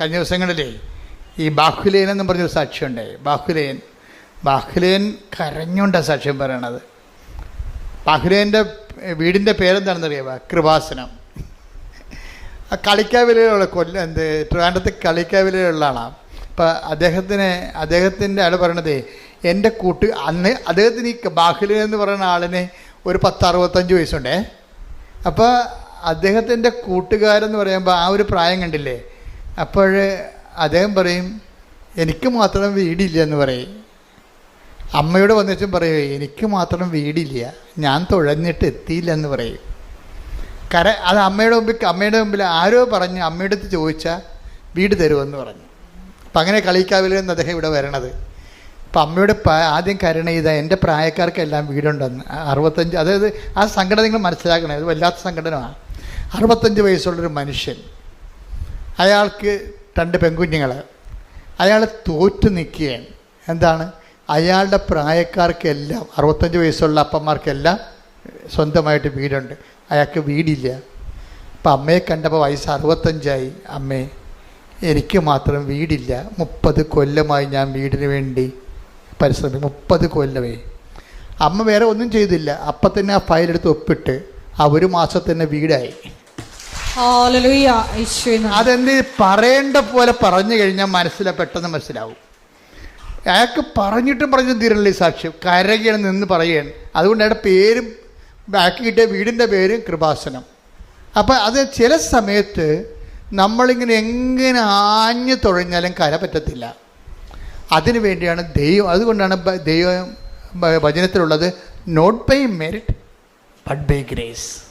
കഴിഞ്ഞ ദിവസങ്ങളിലേ ഈ ബാഹുലേൻ എന്നും പറഞ്ഞൊരു സാക്ഷിയുണ്ടായി ബാഹുലേൻ. ബാഹുലേൻ കരഞ്ഞുകൊണ്ടാണ് സാക്ഷ്യം പറയണത്. ബാഹുലേന്റെ വീടിന്റെ പേരെന്താണെന്ന് അറിയാമോ കൃപാസനം. ആ കളിക്കാവിലുള്ള കൊല്ലം എന്ത്? ട്രിവാൻഡ്രത്ത് കളിക്കാവിലുള്ള ആളാണ് അപ്പം അദ്ദേഹത്തിന് അദ്ദേഹത്തിന്റെ ആൾ പറയണതേ എന്റെ കൂട്ട് അന്ന് അദ്ദേഹത്തിന് ഈ ബാഹുലേൻ എന്ന് പറയുന്ന ആളിന് ഒരു പത്ത് അറുപത്തഞ്ച് വയസ്സുണ്ടേ. അപ്പോൾ അദ്ദേഹത്തിന്റെ കൂട്ടുകാരെന്ന് പറയുമ്പോൾ ആ ഒരു പ്രായം കണ്ടില്ലേ? അപ്പോൾ അദ്ദേഹം പറയും എനിക്ക് മാത്രം വീടില്ല എന്ന് പറയും. അമ്മയോട് വന്നിട്ടും പറയും എനിക്ക് മാത്രം വീടില്ല ഞാൻ തുഴഞ്ഞിട്ട് എത്തിയില്ല എന്ന് പറയും. കര അത് അമ്മയുടെ മുമ്പിൽ അമ്മയുടെ മുമ്പിൽ ആരോ പറഞ്ഞ് അമ്മയുടെ അടുത്ത് ചോദിച്ചാൽ വീട് തരുമെന്ന് പറഞ്ഞു. അപ്പം അങ്ങനെ കളിക്കാവില്ലെന്ന് അദ്ദേഹം ഇവിടെ വരണത്. അപ്പം അമ്മയോട് ആദ്യം കരുണ ചെയ്ത എന്റെ പ്രായക്കാർക്കെല്ലാം വീടുണ്ടെന്ന്. അറുപത്തഞ്ച് അതായത് ആ സംഘടന നിങ്ങൾ മനസ്സിലാക്കണേ അത് വല്ലാത്ത സംഘടനമാണ് അറുപത്തഞ്ച് വയസ്സുള്ളൊരു മനുഷ്യൻ അയാൾക്ക് രണ്ട് പെൺകുഞ്ഞുങ്ങൾ. അയാൾ തോറ്റു നിൽക്കുകയാണ്. എന്താണ്? അയാളുടെ പ്രായക്കാർക്കെല്ലാം അറുപത്തഞ്ച് വയസ്സുള്ള അപ്പന്മാർക്കെല്ലാം സ്വന്തമായിട്ട് വീടുണ്ട്. അയാൾക്ക് വീടില്ല. അപ്പം അമ്മയെ കണ്ടപ്പോൾ വയസ്സ് അറുപത്തഞ്ചായി. അമ്മേ എനിക്ക് മാത്രം വീടില്ല. മുപ്പത് കൊല്ലമായി ഞാൻ വീടിന് വേണ്ടി പരിശ്രമിക്കും മുപ്പത് കൊല്ലമേ. അമ്മ വേറെ ഒന്നും ചെയ്തില്ല. അപ്പം തന്നെ ആ ഫയലെടുത്ത് ഒപ്പിട്ട് ആ ഒരു മാസത്തന്നെ വീടായി. യേശുവേ നന്ദി. അതെന്ത് പറയേണ്ട പോലെ പറഞ്ഞു കഴിഞ്ഞാൽ മനസ്സിലെ പെട്ടെന്ന് മനസ്സിലാവും. അയാൾക്ക് പറഞ്ഞിട്ടും പറഞ്ഞു തീരണില്ല ഈ സാക്ഷ്യം. കരകയാണ് നിന്ന് പറയുകയാണ്. അതുകൊണ്ട് അയാളുടെ പേരും ബാക്കി കിട്ടിയ വീടിന്റെ പേരും കൃപാസനം. അപ്പം അത് ചില സമയത്ത് നമ്മളിങ്ങനെ എങ്ങനെ ആഞ്ഞു തുഴഞ്ഞാലും കര പറ്റത്തില്ല. അതിനു വേണ്ടിയാണ് ദൈവം അതുകൊണ്ടാണ് ദൈവം ഭജനത്തിലുള്ളത് not by merit but by grace